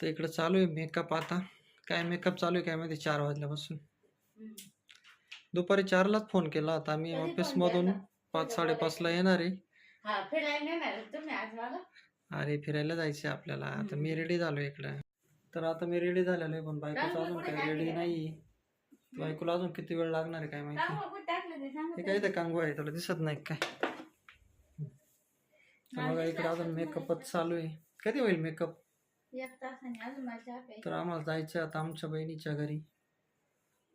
तर इकडं चालू आहे मेकअप आता. काय मेकअप चालू आहे काय माहिती चार वाजल्यापासून. दुपारी चारलाच फोन केला होता. मी ऑफिसमधून? पाच साडेपाचला येणार आहे. हा अरे फिरायला जायचं आपल्याला. आता. मी रेडी झालो इकडं. तर आता मी रेडी झालेलो आहे पण बायकोचं अजून काही रेडी नाही बायकोला अजून किती वेळ लागणार आहे काय माहिती? हे काय ते कांगो आहे तुला दिसत नाही काय? बघा इकडे अजून मेकअपच चालू आहे. कधी होईल मेकअप तर आम्हाला जायचं आता आमच्या बहिणीच्या घरी.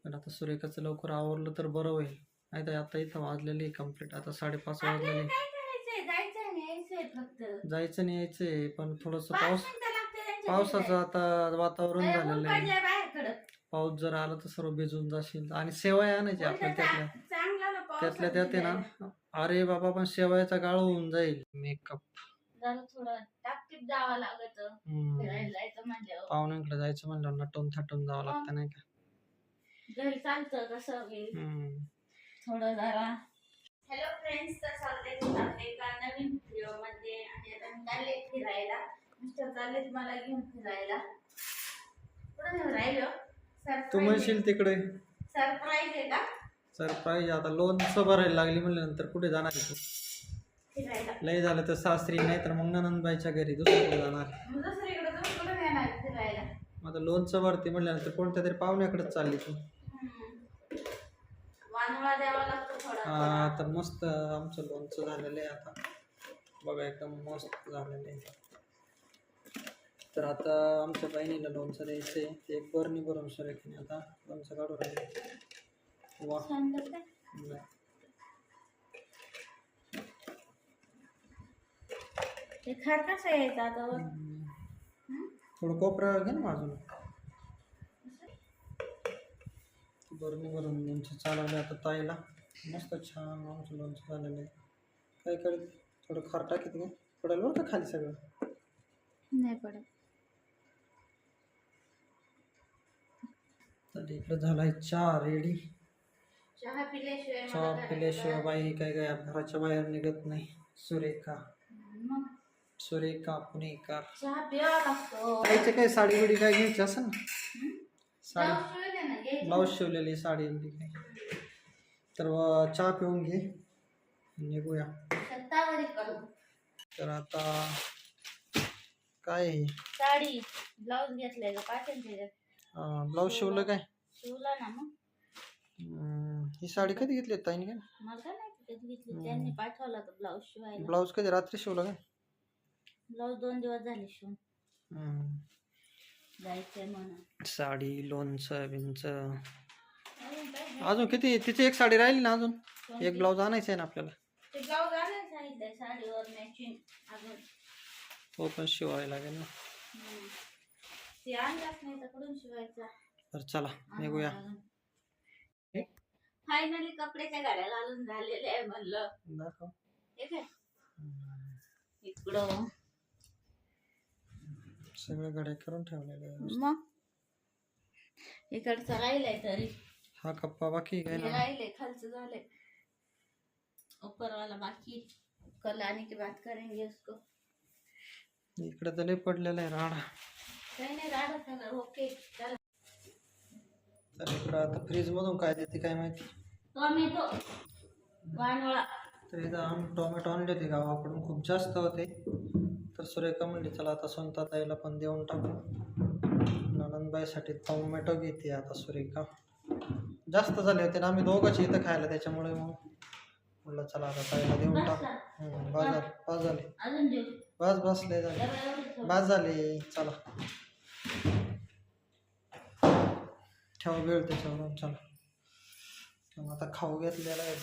पण आता सुरेखाचं लवकर आवरलं तर बरं होईल. नाही तर आता इथं वाजलेली कंप्लीट आता साडेपाच वाजलेले जायचं नाही यायचंय पण थोडंसं पाऊस पावसाचं आता वातावरण झालेलं आहे. पाऊस जर आला तर सर्व भिजून जाशील. आणि शेवया आणायची आपल्या त्यातल्या. त्यातल्या त्यात ना. अरे बाबा पण शेवयाचा गाळ होऊन जाईल. मेकअप. जरा थोडं टापटीप जावं लागत. फिरायला जायचं म्हणल्यावर. पाहुण्यांकडे जायचं म्हणलं नटून थटून जावं लागतं नाही का? घरी चालतं कसं बी. हम्म. थोडं जरा. हॅलो फ्रेंड्स तर चालले आपल्या एका नवीन व्हिडिओमध्ये आणि आता मी चालले फिरायला. मिस्टर चालले मला घेऊन फिरायला. कुठं घेऊन राहिलो? तू म्हणशील तिकडे. सरप्राईज आहे का? सरप्राईज आता लोनचं भरायला लागली म्हणल्यानंतर कुठे जाणार आहे तू? लय झालं तर सासरी नाही तर मग ननंदबाईच्या घरी दुसरीकडे जाणार. मग दुसरीकडे तुम्ही कुठं येणार फिरायला मग आता लोनचं भरते म्हणल्यानंतर कोणत्या तरी पाहुण्याकडेच चालली तू. हम्म. वानवा द्यावा लागतो थोडा. हा तर मस्त आमचं लोनचं झालेलं आहे आता. बघा एकदम मस्त झालेलं आहे. तर आता आमच्या बहिणीला लोणचं द्यायचं आहे. ते एक बरणी भरून सुरेखीने आता लोणचं काढू राहिले. वा. छान दिसतंय. नाही. कसं यायचं आता वर? थोडं कोपरा घे ना अजून. बरणी भरून लोणचं चालवलं आता ताईला. मस्त छान आमचं लोणचं झालेलं आहे. काय करेल थोडं खार टाकीत घे बरं का खाली सगळं? नाही पडत. तर इकडं झालाय चहा रेडी चहा पिल्याशिवाय चहा पिल्याशिवाय बाई काय काय घराच्या बाहेर निघत नाही. सुरेखा. मग? सुरेखा पुणेकर चहा प्यावा लागतो ताईचे काय साडी बिडी काय घ्यायची असं ना हम्म? साडी। ब्लाऊज शिवलेली साडी बिडी काय तर चहा पिऊन घे निघूया तर आता काय साडी। ब्लाऊज घेतलंय का पाठवून त्याच्यात अं, ब्लाऊज शिवलं काय? शिवला ना मग। हम्म, ही साडी कधी घेतली होती ताईने काय मला काय माहिती कधी घेतली त्यांनी पाठवला तर ब्लाऊज शिवायला। ब्लाऊज कधी रात्री शिवलं काय? ब्लाऊज दोन दिवस झाले शिवून हम्म. जायचंय म्हणून साडी लोणचं बिनचं अजून किती? तिची एक साडी राहिली ना अजून? एक ब्लाऊज आणायचं आहे ना आपल्याला. ते ब्लाऊज आणायला सांगितलंय साडीवर मॅचिंग अजून. तो पण शिवायला लागेल ना. हम्म. ते आणलाच नाही तर कुठून शिवायचा? तर चला निघूया. फायनली कपड्याच्या गाड्या घालून झालेल्या आहे म्हणलं. दाखव. इकडं. सगळं गड्या करून ठेवलेलं आहे मग? इकडचं राहिलंय तरी. हा कप्पा बाकी काय हे ना? राहिलंय खालचं झालंय. ऊपर वाला बाकी कल आने की बात करेंगे उसको. इकडे तर लय पडलेलं आहे राडा. काही नाही राडा कलर ओके. चला. तर इकडं आता फ्रीज मधून काय देते काय माहिती? टोमॅटो वानवळा तर इथं आम्ही टोमॅटो आणले होते गावाकडून खूप जास्त होते. तर सुरेखा म्हणली चला आता स्वतः ताईला पण देऊन टाकू. ननंदबाईसाठी टोमॅटो घेते आता सुरेखा. जास्त झाले होते ना आम्ही दोघंच इथं खायला त्याच्यामुळे मग म्हटलं चला आता ताईला देऊन टाकू. बस झाले बस झाले. बस बसले झाले. बस झाले चला. ठेव वेळ त्याच्यावरून चला. आता खाऊ घेतलेला आहे?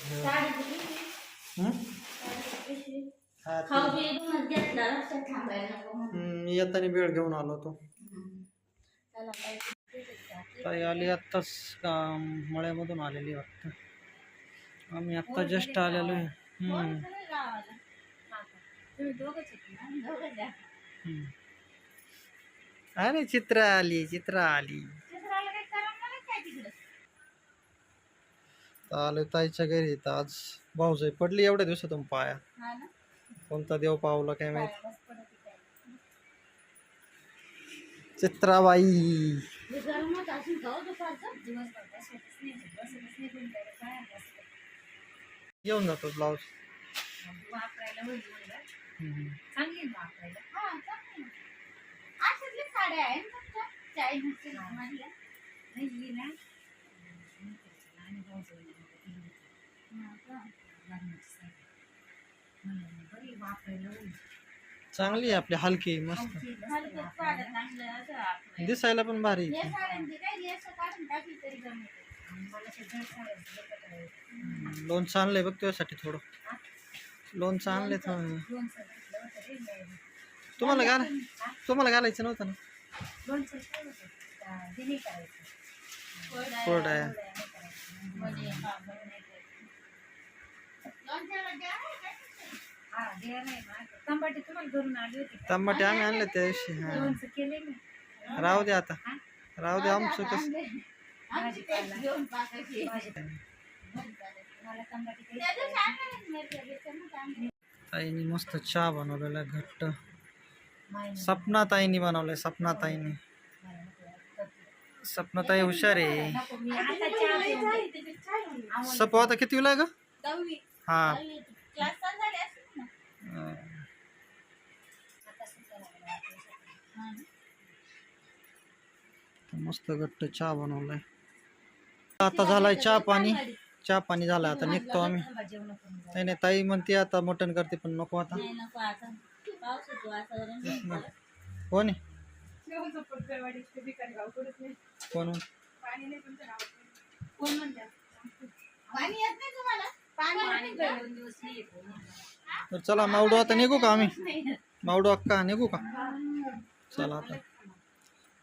हा, ते- खाऊ बी इथूनच घेतला लक्षात थांबायला नको म्हणून. हम्म, मी येताना वेळ घेऊन आलो होतो हम्म. तिथेच. ताई आली आत्ताच काम मळ्यामधून आलेली वाटतं आम्ही आत्ता जस्ट आलेलो आहे हम्म, कोण सगळे गावाला? काका. तुम्ही दोघंच आहेत ना? दोघंच आहे. हम्म. अरे चित्रा आली चित्रा आली चित्राला काही करमलं नाही काय तिकडं? आलो ताईच्या घरी तर आज भाऊजाई पडली एवढ्या दिवसातून पाया हा ना? कोणता देव पावला काय माहिती. चित्राबाई. येऊन जातो ब्लाऊज. साड्या चांगली आहे हल्की हलकी मस्त. दिशा भारी लोन आणलंय हम्म, बघ थोड़ा. लोन लोणचं आणलंय थोडं तुम्हाला घाल तंबाटी हा राहू दे आता राहू दे नाही. ताईनी मस्त चहा बनवलेला घट्ट माय नाही. सपना ताईनी सपना मला नको. सपना ताई हुशार आहे नको, मी आता चहा पिऊन घेते. आम्हाला सपो आता किती ग दहावी. हा मस्त घट्ट चहा बनवलाय. आता झालाय चहा पाणी. चहा पाणी झालाय आता निघतो आम्ही. नाही नाही ताई म्हणते आता मटण करते पण नको आता. कोण कोण. तर चला मावडू आता निघू का आम्ही? मावडू अक्का निघू का? चला आता.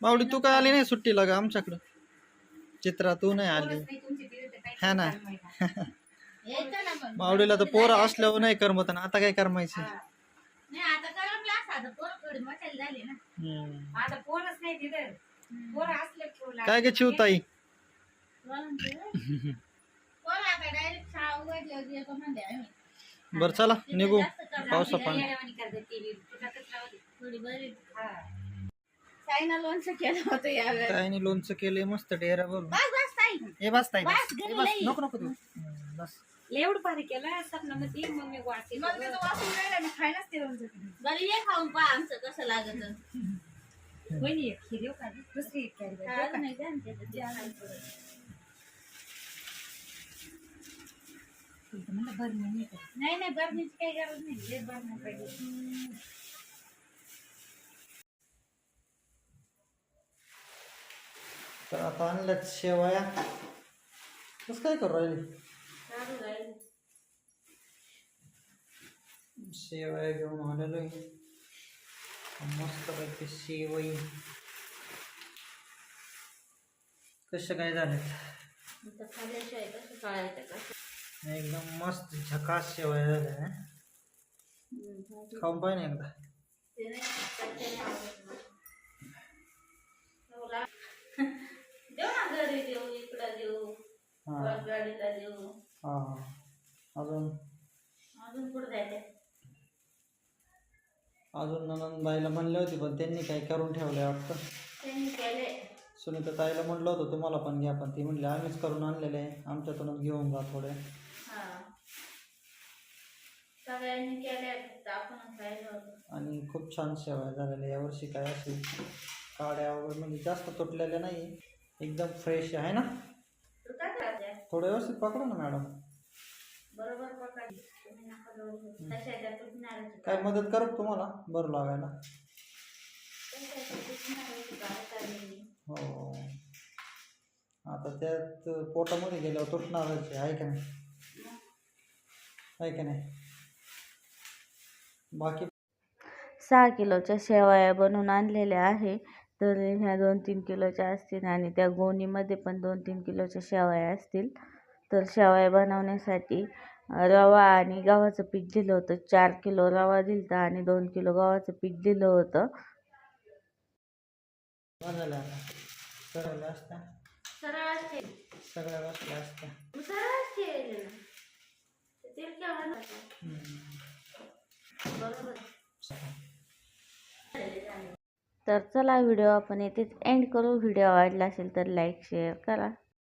मावडी तू काय आली नाही सुट्टीला का आमच्याकडं? चित्रा तू नाही आली हा ना. मावडीला तर पोरं असल्यावर नाही करमत ना आता काय करमायचं? नाही आता करा क्लास आता पोरं थोडी मोठ्याला झाली ना. हम्म. आता पोरच नाही तिथं. पोरं असले ठेवला काय गे आम्ही. बरं चला निघू. पावसा पाणी बरी साईना लोणचं केलं होतं यावेळेस. ताईने लोणचं केलंय मस्त डेरा भरून. बस बस ताई. ए बस ताई बस. बस, लई. नको नको तू. हम्म, बस. एवढं भारी केलं स्वप्नामध्ये मग मी वाटते बरं ये खाऊन पहा आमचं कसं लागत. वहिनी एक का? दुसरी एक कॅरी बॅग नाही बरं नाही. नाही नाही बरणीची काही गरज नाही. जे बरणं पाहिजे. तर आता आणल्यात शेवया. कसं काय करू राहिली? चालू शेवया घेऊन आलेलो आहे. मस्त पैकी शेवई. कशा काय झाले एकदम मस्त झकास शेवया झाल्या हं? खाऊन पाहिजे एकदा ते नाही कच्च्या नाही आवडत मला. तुला- देऊ ना घरी देऊ इकडं देऊ हां परत गाडीला हां अजून? अजून कुठं जायचं अजून ननंद बाईला म्हणले होते पण त्यांनी काही करून ठेवले वाटतं. त्यांनी केले सुनीता ताईला म्हणलं होतं तुम्हाला पण घ्या पण ती म्हणली आम्हीच करून आणलेले आहे. आमच्यातूनच घेऊन जा थोडे. हा. सगळ्यांनी केले फक्त आपणच राहिलो होतो. आणि खूप छान शेवया झालेल्या यावर्षी काय असेल काड्या वगैरे म्हणजे जास्त तुटलेल्या नाही. एकदम फ्रेश आहे ना? थोडं व्यवस्थित पकडा ना मॅडम. बरोबर तुम्ही नका जवळ काय मदत करू का तुम्हाला बरं लागायला. काय हो. आता त्यात पोटामध्ये गेल्यावर तुटणारच आहे आहे का नाही? आहे का नाही? बाकी सहा किलोच्या शेवया बनवून आणलेल्या आहे. तर ह्या दोन तीन किलोच्या असतील आणि त्या गोणीमध्ये पण दोन तीन किलोच्या शेवया असतील. तर शेवया बनवण्यासाठी रवा आणि गव्हाचं पीठ दिलं होतं. चार किलो रवा दिलं होता आणि दोन किलो गव्हाचं पीठ दिलं होतं. बरोबर. तर चला व्हिडिओ आपण येथेच एंड करू. व्हिडिओ आवडला असेल तर लाईक शेअर करा.